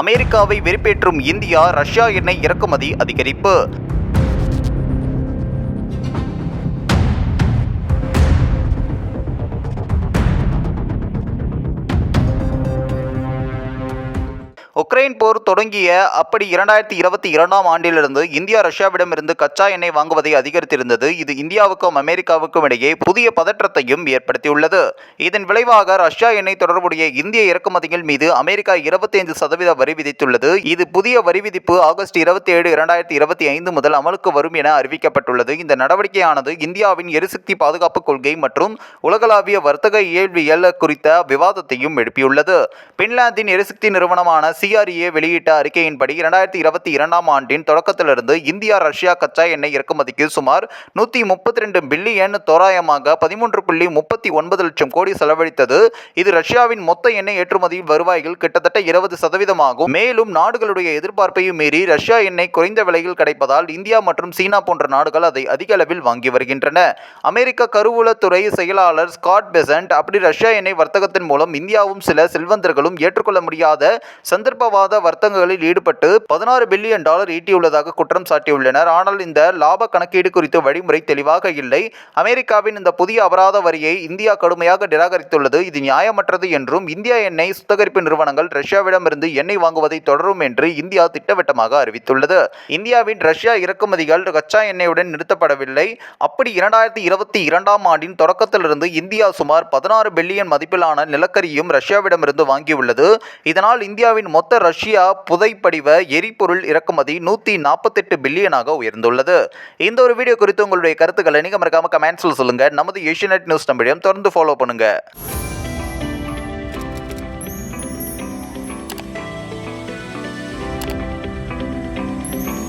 அமெரிக்காவை வெறுப்பேற்றும் India Russia எண்ணெய் இறக்குமதி அதிகரிப்பு. உக்ரைன் போர் தொடங்கிய அப்படி இரண்டாயிரத்தி இருபத்தி இரண்டாம் ஆண்டிலிருந்து இந்தியா ரஷ்யாவிடமிருந்து கச்சா எண்ணெய் வாங்குவதை அதிகரித்திருந்தது. இது இந்தியாவுக்கும் அமெரிக்காவுக்கும் இடையே புதிய பதற்றத்தையும் ஏற்படுத்தியுள்ளது. இதன் விளைவாக ரஷ்யா எண்ணெய் தொடர்புடைய இந்திய இறக்குமதிகள் மீது அமெரிக்கா இருபத்தைந்து சதவீத வரி விதித்துள்ளது. இது புதிய வரி விதிப்பு ஆகஸ்ட் இருபத்தி ஏழு இரண்டாயிரத்தி இருபத்தி ஐந்து முதல் அமலுக்கு வரும் என அறிவிக்கப்பட்டுள்ளது. இந்த நடவடிக்கையானது இந்தியாவின் எரிசக்தி பாதுகாப்பு கொள்கை மற்றும் உலகளாவிய வர்த்தக இயல்பியல் குறித்த விவாதத்தையும் எழுப்பியுள்ளது. பின்லாந்தின் எரிசக்தி நிறுவனமான சிஆர்ஏ வெளியிட்ட அறிக்கையின்படி இரண்டாயிரத்தி இருபத்தி இரண்டாம் ஆண்டின் தொடக்கத்திலிருந்து இந்தியா ரஷ்யா கச்சா எண்ணெய் இறக்குமதிக்கு சுமார் நூற்றி முப்பத்தி ரெண்டு பில்லியன் தோராயமாக பதிமூன்று புள்ளி முப்பத்தி ஒன்பது லட்சம் கோடி செலவழித்தது. இது ரஷ்யாவின் மொத்த எண்ணெய் ஏற்றுமதி வருவாயில் கிட்டத்தட்ட இருபது சதவீதமாகும். மேலும் நாடுகளுடைய எதிர்பார்ப்பையும் மீறி ரஷ்யா எண்ணெய் குறைந்த விலையில் கிடைப்பதால் இந்தியா மற்றும் சீனா போன்ற நாடுகள் அதை அதிக அளவில் வாங்கி வருகின்றன. அமெரிக்க கருவூலத்துறை செயலாளர் ஸ்காட் பெசன்ட் அப்படி ரஷ்யா எண்ணெய் வர்த்தகத்தின் மூலம் இந்தியாவும் சில செல்வந்தர்களும் ஏற்றுக்கொள்ள முடியாத சந்தர்ப்ப சந்தர்ப்பவாத வர்த்தகங்களில் ஈடுபட்டு பதினாறு பில்லியன் டாலர் ஈட்டியுள்ளதாக குற்றம் சாட்டியுள்ளனர். ஆனால் இந்த லாப கணக்கீடு குறித்து வழிமுறை தெளிவாக இல்லை. அமெரிக்காவின் இந்த புதிய அபராத வரியை இந்தியா கடுமையாக நிராகரித்துள்ளது. இது நியாயமற்றது என்றும் இந்தியா எண்ணெய் சுத்திகரிப்பு நிறுவனங்கள் ரஷ்யாவிடமிருந்து எண்ணெய் வாங்குவதை தொடரும் என்று இந்தியா திட்டவட்டமாக அறிவித்துள்ளது. இந்தியாவின் ரஷ்யா இறக்குமதிகள் கச்சா எண்ணெயுடன் நிறுத்தப்படவில்லை. அப்படி இரண்டாயிரத்தி இருபத்தி இரண்டாம் ஆண்டின் தொடக்கத்திலிருந்து இந்தியா சுமார் பதினாறு பில்லியன் மதிப்பிலான நிலக்கரியும் ரஷ்யாவிடமிருந்து வாங்கியுள்ளது. இதனால் இந்தியாவின் மொத்த ரஷ்யா புதைப்படிவ எரிபொருள் இறக்குமதி நூற்றி நாற்பத்தெட்டு பில்லியனாக உயர்ந்துள்ளது. இந்த ஒரு வீடியோ குறித்து உங்களுடைய கருத்துக்களை நீங்கள் மறக்காம கமெண்ட்ஸில் சொல்லுங்கள் நமது ஏஷியநெட் நியூஸ் தமிழையும் தொடர்ந்து ஃபாலோ பண்ணுங்கள்